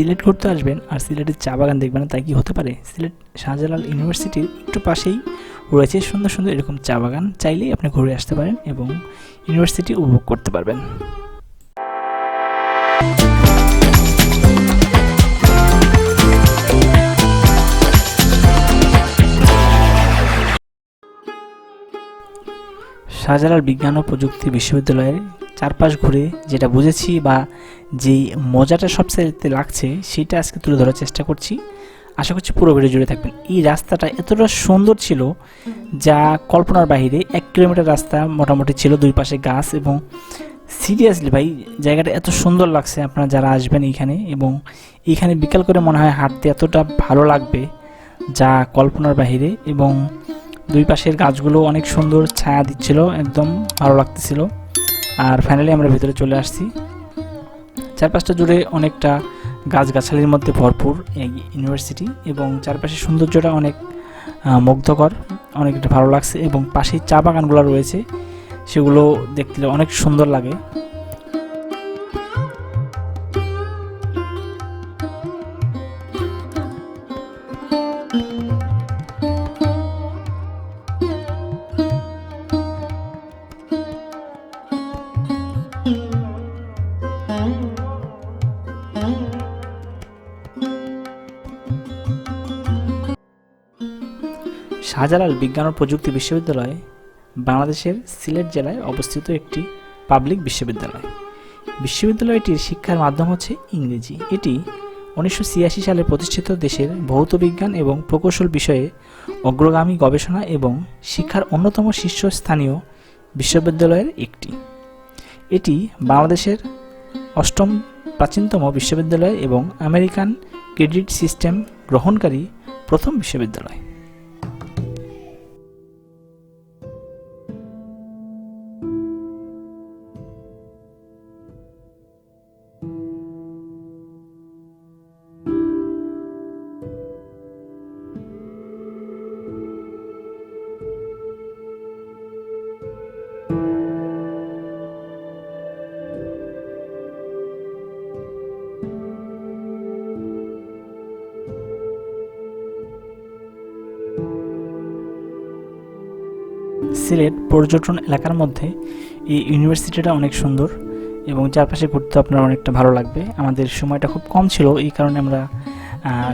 সিলেট ঘুরতে আসবেন আর সিলেটের চা বাগান দেখবেন তাই কি হতে পারে? সিলেট শাহজালাল ইউনিভার্সিটির একটু পাশেই রয়েছে সুন্দর সুন্দর এরকম চা বাগান, চাইলেই আপনি ঘুরে আসতে পারেন এবং ইউনিভার্সিটি উপভোগ করতে পারবেন। শাহজালাল বিজ্ঞান ও প্রযুক্তি বিশ্ববিদ্যালয়ের চারপাশ ঘুরে যেটা বুঝেছি বা যেই মজাটা সবচাইতে লাগছে, সেটা আজকে তুলে ধরার চেষ্টা করছি। আশা করছি পুরো ভিডিও জুড়ে থাকবেন। এই রাস্তাটা এতটা সুন্দর ছিল যা কল্পনার বাইরে এক কিলোমিটার রাস্তা মোটামুটি ছিল দুই পাশে গাছ এবং সিরিয়াসলি ভাই, জায়গাটা এত সুন্দর লাগছে আপনারা যারা আসবেন এইখানে এবং এইখানে বিকাল করে মনে হয় হাঁটতে এতটা ভালো লাগবে যা কল্পনার বাহিরে এবং দুই পাশের গাছগুলো অনেক সুন্দর ছায়া দিচ্ছিল, একদম ভালো লাগতেছিল। আর ফাইনালি আমরা ভিতরে চলে আসছি। চারপাশটা জুড়ে অনেকটা গাছগাছালির মধ্যে ভরপুর এই ইউনিভার্সিটি এবং চারপাশের সৌন্দর্যটা অনেক মুগ্ধকর, অনেকটা ভালো লাগছে এবং পাশে চা বাগানগুলো রয়েছে, সেগুলো দেখতে অনেক সুন্দর লাগে। শাহজালাল বিজ্ঞান ও প্রযুক্তি বিশ্ববিদ্যালয় বাংলাদেশের সিলেট জেলায় অবস্থিত একটি পাবলিক বিশ্ববিদ্যালয়। বিশ্ববিদ্যালয়টির শিক্ষার মাধ্যম হচ্ছে ইংরেজি। এটি উনিশশো ছিয়াশি সালে প্রতিষ্ঠিত দেশের ভৌত বিজ্ঞান এবং প্রকৌশল বিষয়ে অগ্রগামী গবেষণা এবং শিক্ষার অন্যতম শীর্ষস্থানীয় বিশ্ববিদ্যালয়ের একটি। এটি বাংলাদেশের অষ্টম প্রাচীনতম বিশ্ববিদ্যালয় এবং আমেরিকান ক্রেডিট সিস্টেম গ্রহণকারী প্রথম বিশ্ববিদ্যালয়। সিলেট পর্যটন এলাকার মধ্যে এই ইউনিভার্সিটিটা অনেক সুন্দর এবং চারপাশে ঘুরতে আপনার অনেকটা ভালো লাগবে। আমাদের সময়টা খুব কম ছিল, এই কারণে আমরা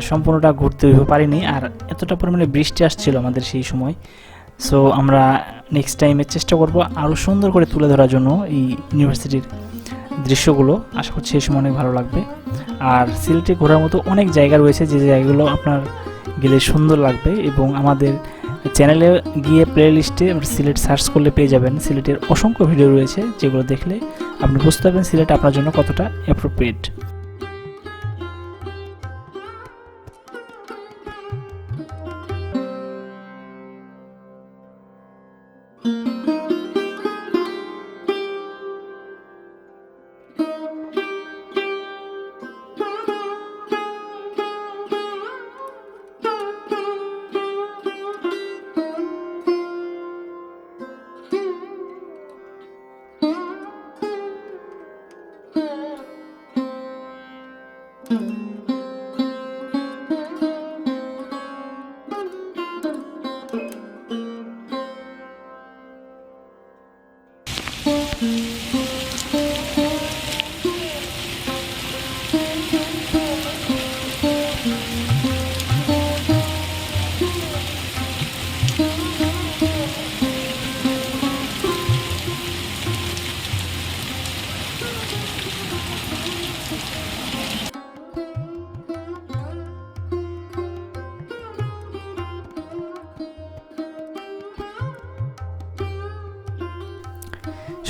সম্পূর্ণটা ঘুরতে পারিনি আর এতটা পরিমাণে বৃষ্টি আসছিল আমাদের সেই সময়। সো আমরা নেক্সট টাইমে চেষ্টা করব আরও সুন্দর করে তুলে ধরার জন্য এই ইউনিভার্সিটির দৃশ্যগুলো। আশা করছি এই সময় অনেক ভালো লাগবে। আর সিলেটে ঘোরার মতো অনেক জায়গা রয়েছে, যে জায়গাগুলো আপনার গেলে সুন্দর লাগবে এবং আমাদের চ্যানেলে গিয়ে প্লে লিস্টে সিলেট সার্চ করলে পেয়ে যাবেন। সিলেটের অসংখ্য ভিডিও রয়েছে, যেগুলো দেখলে আপনি বুঝতে পারবেন সিলেট আপনার জন্য কতটা অ্যাপ্রোপ্রিয়েট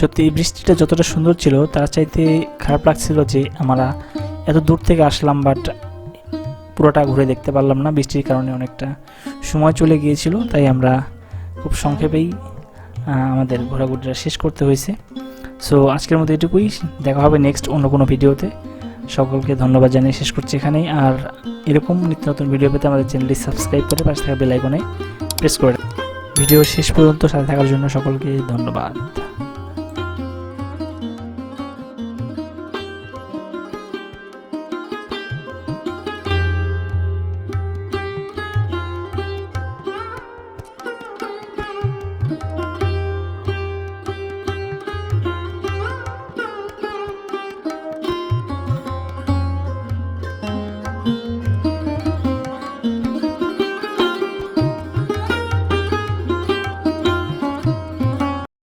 সত্যি এই বৃষ্টিটা যতটা সুন্দর ছিল, তার চাইতে খারাপ লাগছিল যে আমরা এত দূর থেকে আসলাম বাট পুরোটা ঘুরে দেখতে পারলাম না বৃষ্টির কারণে অনেকটা সময় চলে গিয়েছিল, তাই আমরা খুব সংক্ষেপেই আমাদের ঘোরাঘুরিটা শেষ করতে হয়েছে। সো আজকের মতো এটুকুই, দেখা হবে নেক্সট অন্য কোনো ভিডিওতে। সকলকে ধন্যবাদ জানিয়ে শেষ করছি এখানেই, আর এরকম নিত্য নতুন ভিডিও পেতে আমাদের চ্যানেলটি সাবস্ক্রাইব করে পাশে থাকা বেল আইকনে প্রেস করে ভিডিও শেষ পর্যন্ত সাথে থাকার জন্য সকলকে ধন্যবাদ।